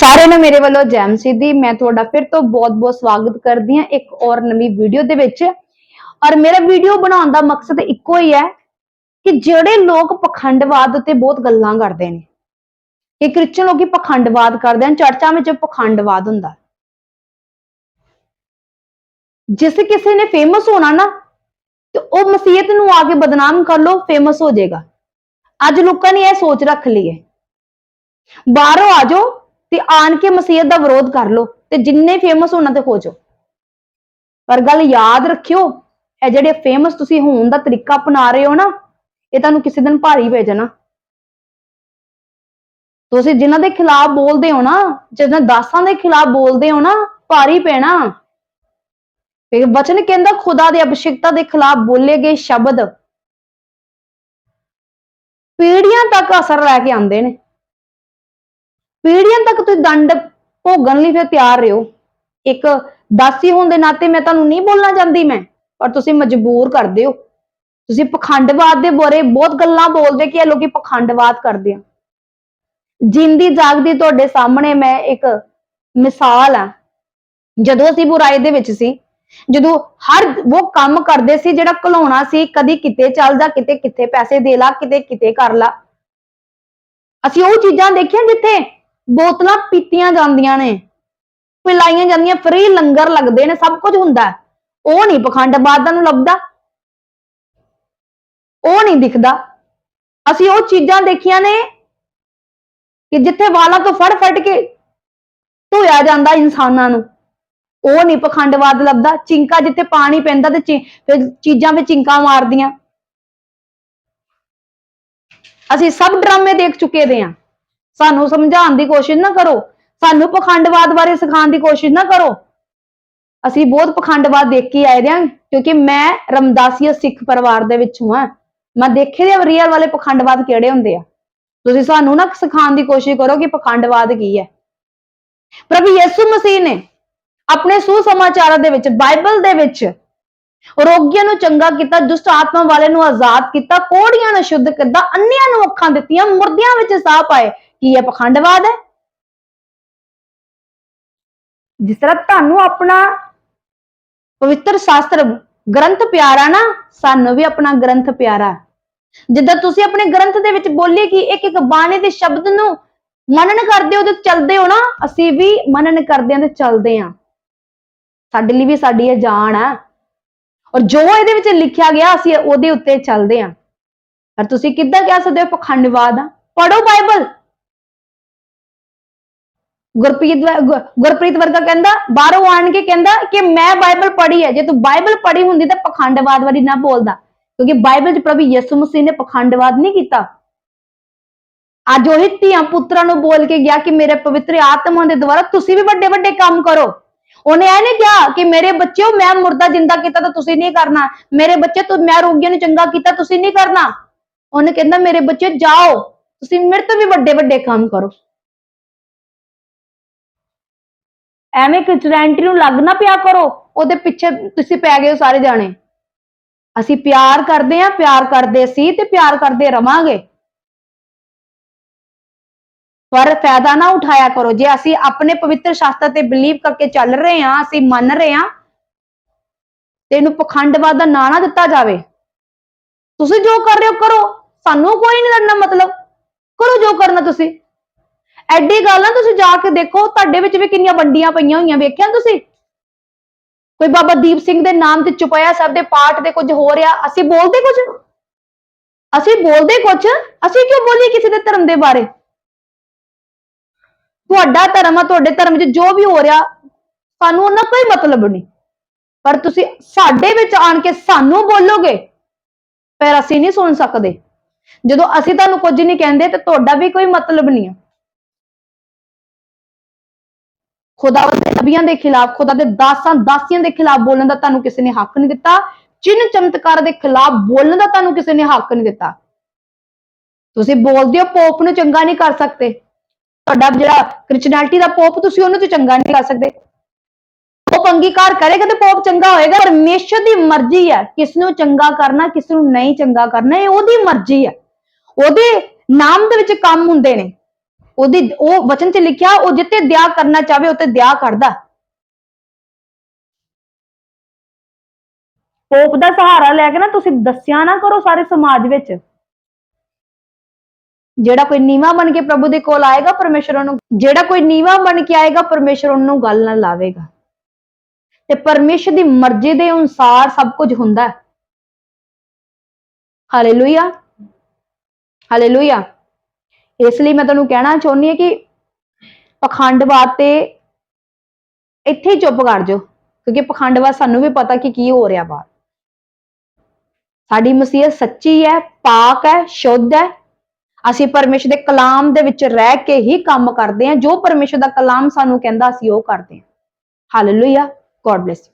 ਸਾਰਿਆਂ ਨੂੰ ਮੇਰੇ ਵੱਲੋਂ ਜੈਮ ਸਿੱਧੀ, ਮੈਂ ਤੁਹਾਡਾ ਫਿਰ ਤੋਂ ਬਹੁਤ-ਬਹੁਤ ਸਵਾਗਤ ਕਰਦੀ ਹਾਂ ਇੱਕ ਔਰ ਨਵੀਂ ਵੀਡੀਓ ਦੇ ਵਿੱਚ। ਔਰ ਮੇਰਾ ਵੀਡੀਓ ਬਣਾਉਣ ਦਾ ਮਕਸਦ ਇੱਕੋ ਹੀ ਹੈ ਕਿ ਜਿਹੜੇ ਲੋਕ ਪਖੰਡਵਾਦ ਉੱਤੇ ਬਹੁਤ ਗੱਲਾਂ ਕਰਦੇ ਨੇ ਕਿ ਕ੍ਰਿਸਚਨ ਲੋਕੀ ਪਖੰਡਵਾਦ ਕਰਦੇ ਹਨ, ਚਰਚਾ ਵਿੱਚ ਪਖੰਡਵਾਦ ਹੁੰਦਾ। ਜਿਸ ਕਿਸੇ ਨੇ ਫੇਮਸ ਹੋਣਾ ਨਾ, ਤੇ ਉਹ ਮਸੀਹਤ ਨੂੰ ਆ ਕੇ ਬਦਨਾਮ ਕਰ ਲੋ ਫੇਮਸ ਹੋ ਜਾਏਗਾ। ਅੱਜ ਲੋਕਾਂ ਨੇ ਇਹ ਸੋਚ ਰੱਖ ਲਈ ਹੈ। ਬਾਹਰੋਂ ਆ ਜਾਓ ਤੇ ਆਣ ਕੇ ਮਸੀਹਤ ਦਾ ਵਿਰੋਧ ਕਰ ਲੋ ਤੇ ਜਿੰਨੇ ਫੇਮਸ ਹੋਣਾ ਤੇ ਹੋ ਜਾਓ। ਪਰ ਗੱਲ ਯਾਦ ਰੱਖਿਓ, ਇਹ ਜਿਹੜੇ ਫੇਮਸ ਤੁਸੀਂ ਹੋਣ ਦਾ ਤਰੀਕਾ ਅਪਣਾ ਰਹੇ ਹੋ ਨਾ, ਇਹ ਤੁਹਾਨੂੰ ਕਿਸੇ ਦਿਨ ਭਾਰੀ ਪੈ ਜਾਣਾ। ਤੁਸੀਂ ਜਿਨ੍ਹਾਂ ਦੇ ਖਿਲਾਫ ਬੋਲਦੇ ਹੋ ਨਾ ਜਿਹਨਾਂ ਦਾਸਾਂ ਦੇ ਖਿਲਾਫ ਬੋਲਦੇ ਹੋ ਨਾ, ਭਾਰੀ ਪੈਣਾ। ਇਹ ਵਚਨ ਕਹਿੰਦਾ, ਖੁਦਾ ਦੇ ਅਭਿਸ਼ੇਕਤਾ ਦੇ ਖਿਲਾਫ ਬੋਲੇ ਗਏ ਸ਼ਬਦ ਪੀੜੀਆਂ ਤੱਕ ਅਸਰ ਲੈ ਕੇ ਆਉਂਦੇ ਨੇ। ਪੀੜ੍ਹੀਆਂ ਤੱਕ ਤੁਸੀਂ ਦੰਡ ਭੋਗਣ ਲਈ ਫਿਰ ਤਿਆਰ ਰਹੋ। ਇੱਕ ਦਾਸੀ ਹੋਣ ਦੇ ਨਾਤੇ ਮੈਂ ਤੁਹਾਨੂੰ ਨਹੀਂ ਬੋਲਣਾ ਚਾਹੁੰਦੀ ਮੈਂ, ਪਰ ਤੁਸੀਂ ਮਜਬੂਰ ਕਰਦੇ ਹੋ ਤੁਸੀਂ ਪਖੰਡਵਾਦ ਦੇ ਬਾਰੇ ਬਹੁਤ ਗੱਲਾਂ ਬੋਲਦੇ ਕਿ ਇਹ ਲੋਕੀ ਪਖੰਡਵਾਦ ਕਰਦੇ ਆ। ਜਿੰਦੀ ਜਾਗਦੀ ਤੁਹਾਡੇ ਸਾਹਮਣੇ ਮੈਂ ਇੱਕ ਮਿਸਾਲ ਆ। ਜਦੋਂ ਅਸੀਂ ਬੁਰਾਈ ਦੇ ਵਿੱਚ ਸੀ, ਜਦੋਂ ਹਰ ਉਹ ਕੰਮ ਕਰਦੇ ਸੀ ਜਿਹੜਾ ਘਲਾਉਣਾ ਸੀ, ਕਦੀ ਕਿਤੇ ਚੱਲ ਜਾ ਕਿਤੇ ਕਿੱਥੇ ਪੈਸੇ ਦੇ ਲਾ, ਕਿਤੇ ਕਿਤੇ ਕਰ ਲਾ। ਅਸੀਂ ਉਹ ਚੀਜ਼ਾਂ ਦੇਖੀਆਂ ਜਿੱਥੇ ਬੋਤਲਾਂ ਪੀਤੀਆਂ ਜਾਂਦੀਆਂ ਨੇ। ਪਿਲਾਈਆਂ ਜਾਂਦੀਆਂ ਫ੍ਰੀ ਲੰਗਰ ਲੱਗਦੇ ਨੇ, ਸਭ ਕੁਝ ਹੁੰਦਾ ਉਹ ਨਹੀਂ ਪਖੰਡਵਾਦਾਂ ਨੂੰ ਲੱਭਦਾ। ਉਹ ਨਹੀਂ ਦਿਖਦਾ। ਅਸੀਂ ਉਹ ਚੀਜ਼ਾਂ ਦੇਖੀਆਂ ਨੇ ਕਿ ਜਿੱਥੇ ਵਾਲਾਂ ਤੋਂ ਫੜ ਫੜ ਕੇ ਧੋਇਆ ਜਾਂਦਾ ਇਨਸਾਨਾਂ ਨੂੰ। ਉਹ ਨਹੀਂ ਪਖੰਡਵਾਦ ਲੱਭਦਾ। ਚਿੰਕਾ ਜਿੱਥੇ ਪਾਣੀ ਪੈਂਦਾ ਤੇ ਚੀ- ਫਿਰ ਚੀਜ਼ਾਂ ਵਿੱਚ ਚਿੰਕਾ ਮਾਰਦੀਆਂ। ਅਸੀਂ ਸਭ ਡਰਾਮੇ ਦੇਖ ਚੁੱਕੇ ਦੇ ਆ ਸਾਨੂੰ ਸਮਝਾਉਣ ਦੀ ਕੋਸ਼ਿਸ਼ ਨਾ ਕਰੋ। ਸਾਨੂੰ ਪਖੰਡਵਾਦ ਬਾਰੇ ਸਿਖਾਉਣ ਦੀ ਕੋਸ਼ਿਸ਼ ਨਾ ਕਰੋ। ਅਸੀਂ ਬਹੁਤ ਪਖੰਡਵਾਦ ਦੇਖ ਕੇ ਆਏ ਦੇ ਕਿਉਂਕਿ ਮੈਂ ਰਮਦਾਸੀਆ ਸਿੱਖ ਪਰਿਵਾਰ ਦੇ ਵਿੱਚ ਹਾਂ। ਮੈਂ ਦੇਖੇ ਦੇ ਰੀਅਲ ਵਾਲੇ ਪਖੰਡਵਾਦ ਕਿਹੜੇ ਹੁੰਦੇ ਆ। ਤੁਸੀਂ ਸਾਨੂੰ ਨਾ ਸਿਖਾਉਣ ਦੀ ਕੋਸ਼ਿਸ਼ ਕਰੋ ਕਿ ਪਖੰਡਵਾਦ ਕੀ ਹੈ। ਪ੍ਰਭੂ ਯਿਸੂ ਮਸੀਹ ਨੇ ਆਪਣੇ ਸੁਸਮਾਚਾਰਾਂ ਦੇ ਵਿੱਚ, ਬਾਈਬਲ ਦੇ ਵਿੱਚ ਰੋਗੀਆਂ ਨੂੰ ਚੰਗਾ ਕੀਤਾ, ਦੁਸ਼ਟ ਆਤਮਾ ਵਾਲੇ ਨੂੰ ਆਜ਼ਾਦ ਕੀਤਾ, ਕੋੜੀਆਂ ਨੂੰ ਸ਼ੁੱਧ ਕੀਤਾ, ਅੰਨਿਆਂ ਨੂੰ ਅੱਖਾਂ ਦਿੱਤੀਆਂ, ਮੁਰਦਿਆਂ ਵਿੱਚ ਸਾਹ ਪਾਏ ਕੀ ਇਹ ਪਖੰਡਵਾਦ ਹੈ? ਜਿਸ ਤਰ੍ਹਾਂ ਤੁਹਾਨੂੰ ਆਪਣਾ ਪਵਿੱਤਰ ਸ਼ਾਸਤਰ ਗ੍ਰੰਥ ਪਿਆਰਾ ਨਾ, ਸਾਨੂੰ ਵੀ ਆਪਣਾ ਗ੍ਰੰਥ ਪਿਆਰਾ। ਜਿੱਦਾਂ ਤੁਸੀਂ ਆਪਣੇ ਗ੍ਰੰਥ ਦੇ ਵਿੱਚ ਬੋਲੇ ਕਿ ਇੱਕ ਇੱਕ ਬਾਣੀ ਦੇ ਸ਼ਬਦ ਨੂੰ ਮਨਨ ਕਰਦੇ ਹੋ ਤੇ ਚੱਲਦੇ ਹੋ ਨਾ, ਅਸੀਂ ਵੀ ਮਨਨ ਕਰਦੇ ਹਾਂ ਤੇ ਚੱਲਦੇ ਹਾਂ। ਸਾਡੇ ਲਈ ਵੀ ਸਾਡੀ ਇਹ ਜਾਨ ਹੈ ਔਰ ਜੋ ਇਹਦੇ ਵਿੱਚ ਲਿਖਿਆ ਗਿਆ, ਅਸੀਂ ਉਹਦੇ ਉੱਤੇ ਚੱਲਦੇ ਹਾਂ। ਪਰ ਤੁਸੀਂ ਕਿੱਦਾਂ ਕਹਿ ਸਕਦੇ ਹੋ ਪਖੰਡਵਾਦ ਆ? ਪੜੋ ਬਾਈਬਲ ਗੁਰਪ੍ਰੀਤ ਗੁਰਪ੍ਰੀਤ ਵਰਗਾ ਕਹਿੰਦਾ, ਬਾਹਰੋਂ ਆਣ ਕੇ ਕਹਿੰਦਾ ਕਿ ਮੈਂ ਬਾਈਬਲ ਪੜ੍ਹੀ ਹੈ। ਜੇ ਤੂੰ ਬਾਈਬਲ ਪੜ੍ਹੀ ਹੁੰਦੀ ਤਾਂ ਪਖੰਡਵਾਦ ਵਾਲੀ ਨਾ ਬੋਲਦਾ। ਕਿਉਂਕਿ ਬਾਈਬਲ 'ਚ ਪ੍ਰਭੂ ਯਿਸੂ ਮਸੀਹ ਨੇ ਪਖੰਡਵਾਦ ਨਹੀਂ ਕੀਤਾ। ਅੱਜ ਉਹੀ ਧੀਆਂ ਪੁੱਤਰਾਂ ਨੂੰ ਬੋਲ ਕੇ ਗਿਆ ਕਿ ਮੇਰੇ ਪਵਿੱਤਰ ਆਤਮਾ ਦੇ ਦੁਆਰਾ ਤੁਸੀਂ ਵੀ ਵੱਡੇ ਵੱਡੇ ਕੰਮ ਕਰੋ। ਉਹਨੇ ਇਹ ਨਹੀਂ ਕਿਹਾ ਕਿ ਮੇਰੇ ਬੱਚਿਓ, ਮੈਂ ਮੁਰਦਾ ਜਿੰਦਾ ਕੀਤਾ ਤਾਂ ਤੁਸੀਂ ਨਹੀਂ ਕਰਨਾ। ਮੇਰੇ ਬੱਚੇ ਤੂੰ ਮੈਂ ਰੋਗੀਆਂ ਨੂੰ ਚੰਗਾ ਕੀਤਾ, ਤੁਸੀਂ ਨਹੀਂ ਕਰਨਾ। ਉਹਨੇ ਕਹਿੰਦਾ, ਮੇਰੇ ਬੱਚੇ, ਜਾਓ। ਤੁਸੀਂ ਮੇਰੇ ਤੋਂ ਵੀ ਵੱਡੇ ਵੱਡੇ ਕੰਮ ਕਰੋ। ਐਵੇਂ ਕ੍ਰਿਸਚੈਨਿਟੀ ਨੂੰ ਲੱਗ ਨਾ ਪਿਆ ਕਰੋ, ਉਹਦੇ ਪਿੱਛੇ ਤੁਸੀਂ ਪੈ ਗਏ ਹੋ ਸਾਰੇ ਜਾਣੇ। ਅਸੀਂ ਪਿਆਰ ਕਰਦੇ ਆਂ ਪਿਆਰ ਕਰਦੇ ਸੀ ਤੇ ਪਿਆਰ ਕਰਦੇ ਰਵਾਂਗੇ। ਪਰ ਫਾਇਦਾ ਨਾ ਉਠਾਇਆ ਕਰੋ, ਜੇ ਅਸੀਂ ਆਪਣੇ ਪਵਿੱਤਰ ਸ਼ਾਸਤਰ ਤੇ ਬਿਲੀਵ ਕਰਕੇ ਚੱਲ ਰਹੇ ਹਾਂ, ਅਸੀਂ ਮੰਨ ਰਹੇ ਹਾਂ, ਤੇ ਇਹਨੂੰ ਪਖੰਡਵਾਦ ਦਾ ਨਾਂ ਨਾ ਦਿੱਤਾ ਜਾਵੇ। ਤੁਸੀਂ ਜੋ ਕਰ ਰਹੇ ਹੋ ਕਰੋ, ਸਾਨੂੰ ਕੋਈ ਨਹੀਂ ਲੜਨਾ ਮਤਲਬ। ਕਰੋ ਜੋ ਕਰਨਾ ਤੁਸੀਂ। ਐਡੀ ਗੱਲ ਨਾ ਤੁਸੀਂ ਜਾ ਕੇ ਦੇਖੋ, ਤੁਹਾਡੇ ਵਿੱਚ ਵੀ ਕਿੰਨੀਆਂ ਵੰਡੀਆਂ ਪਈਆਂ ਹੋਈਆਂ, ਵੇਖਿਆ ਤੁਸੀਂ? ਕੋਈ ਬਾਬਾ ਦੀਪ ਸਿੰਘ ਦੇ ਨਾਮ ਤੇ ਚੁਪਾਇਆ ਸਾਹਿਬ ਦੇ ਪਾਠ ਤੇ ਕੁਝ ਹੋ ਰਿਹਾ, ਅਸੀਂ ਬੋਲਦੇ ਕੁਝ? ਅਸੀਂ ਬੋਲਦੇ ਕੁਝ? ਅਸੀਂ ਕਿਉਂ ਬੋਲੀਏ ਕਿਸੇ ਦੇ ਧਰਮ ਦੇ ਬਾਰੇ? ਤੁਹਾਡਾ ਧਰਮ ਆ, ਤੁਹਾਡੇ ਧਰਮ 'ਚ ਜੋ ਵੀ ਹੋ ਰਿਹਾ, ਸਾਨੂੰ ਉਹਨਾਂ ਕੋਈ ਮਤਲਬ ਨਹੀਂ। ਪਰ ਤੁਸੀਂ ਸਾਡੇ ਵਿੱਚ ਆਣ ਕੇ ਸਾਨੂੰ ਬੋਲੋਗੇ ਪਰ ਅਸੀਂ ਨਹੀਂ ਸੁਣ ਸਕਦੇ। ਜਦੋਂ ਅਸੀਂ ਤੁਹਾਨੂੰ ਕੁਝ ਨਹੀਂ ਕਹਿੰਦੇ, ਤੇ ਤੁਹਾਡਾ ਵੀ ਕੋਈ ਮਤਲਬ ਨਹੀਂ ਹੈ ਖੁਦਾ ਦੇ ਨਬੀਆਂ ਦੇ ਖਿਲਾਫ, ਖੁਦਾ ਦੇ ਦਾਸਾਂ ਦਾਸੀਆਂ ਦੇ ਖਿਲਾਫ ਬੋਲਣ ਦਾ ਤੁਹਾਨੂੰ ਕਿਸੇ ਨੇ ਹੱਕ ਨਹੀਂ ਦਿੱਤਾ। ਚਿੰਨ ਚਮਤਕਾਰ ਦੇ ਖਿਲਾਫ ਬੋਲਣ ਦਾ ਤੁਹਾਨੂੰ ਕਿਸੇ ਨੇ ਹੱਕ ਨਹੀਂ ਦਿੱਤਾ। ਤੁਸੀਂ ਬੋਲਦੇ ਹੋ, ਪੋਪ ਨੂੰ ਚੰਗਾ ਨਹੀਂ ਕਰ ਸਕਦੇ। ਤੁਹਾਡਾ ਜਿਹੜਾ ਕ੍ਰਿਸਚੀਅਨਿਟੀ ਦਾ ਪੋਪ, ਤੁਸੀਂ ਉਹਨੂੰ ਤੇ ਚੰਗਾ ਨਹੀਂ ਕਰ ਸਕਦੇ। ਉਹ ਅੰਗੀਕਾਰ ਕਰੇਗਾ ਤੇ ਪੋਪ ਚੰਗਾ ਹੋਏਗਾ, ਪਰਮੇਸ਼ਰ ਦੀ ਮਰਜ਼ੀ ਹੈ ਕਿਸ ਨੂੰ ਚੰਗਾ ਕਰਨਾ, ਕਿਸ ਨੂੰ ਨਹੀਂ ਚੰਗਾ ਕਰਨਾ, ਇਹ ਉਹਦੀ ਮਰਜ਼ੀ ਹੈ। ਉਹਦੇ ਨਾਮ ਦੇ ਵਿੱਚ ਕੰਮ ਹੁੰਦੇ ਨੇ। ਉਹਦੀ ਉਹ ਵਚਨ 'ਚ ਲਿਖਿਆ ਉਹ ਜਿੱਤੇ ਦਿਆ ਕਰਨਾ ਚਾਹਵੇ ਉੱਤੇ ਦਿਆ ਕਰਦਾ। ਪੋਪ ਦਾ ਸਹਾਰਾ ਲੈ ਕੇ ਨਾ ਤੁਸੀਂ ਦੱਸਿਆ ਨਾ ਕਰੋ ਸਾਰੇ ਸਮਾਜ ਵਿੱਚ। ਜਿਹੜਾ ਕੋਈ ਨੀਵਾ ਬਣ ਕੇ ਪ੍ਰਭੂ ਦੇ ਕੋਲ ਆਏਗਾ ਪਰਮੇਸ਼ਰ ਉਹਨੂੰ ਜਿਹੜਾ ਕੋਈ ਨੀਵਾ ਬਣ ਕੇ ਆਏਗਾ ਪਰਮੇਸ਼ਰ ਉਹਨੂੰ ਗੱਲ ਨਾਲ ਲਾਵੇਗਾ। ਤੇ ਪਰਮੇਸ਼ਰ ਦੀ ਮਰਜ਼ੀ ਦੇ ਅਨੁਸਾਰ ਸਭ ਕੁਝ ਹੁੰਦਾ। ਹੈ ਹਾਲੇਲੂਇਆ ਹਾਲੇਲੂਇਆ ਇਸ ਲਈ ਮੈਂ ਤੁਹਾਨੂੰ ਕਹਿਣਾ ਚਾਹੁੰਦੀ ਹਾਂ ਕਿ ਪਖੰਡਵਾਦ ਤੇ ਇੱਥੇ ਚੁੱਪ ਕਰ ਜਾਓ, ਕਿਉਂਕਿ ਪਖੰਡਵਾਦ ਸਾਨੂੰ ਵੀ ਪਤਾ ਕਿ ਕੀ ਹੋ ਰਿਹਾ ਬਾਹਰ। ਸਾਡੀ ਮਸੀਹਤ ਸੱਚੀ ਹੈ, ਪਾਕ ਹੈ, ਸ਼ੁੱਧ ਹੈ। ਅਸੀਂ ਪਰਮੇਸ਼ਰ ਦੇ ਕਲਾਮ ਦੇ ਵਿੱਚ ਰਹਿ ਕੇ ਹੀ ਕੰਮ ਕਰਦੇ ਹਾਂ, ਜੋ ਪਰਮੇਸ਼ਰ ਦਾ ਕਲਾਮ ਸਾਨੂੰ ਕਹਿੰਦਾ ਅਸੀਂ ਉਹ ਕਰਦੇ ਹਾਂ। Hallelujah God bless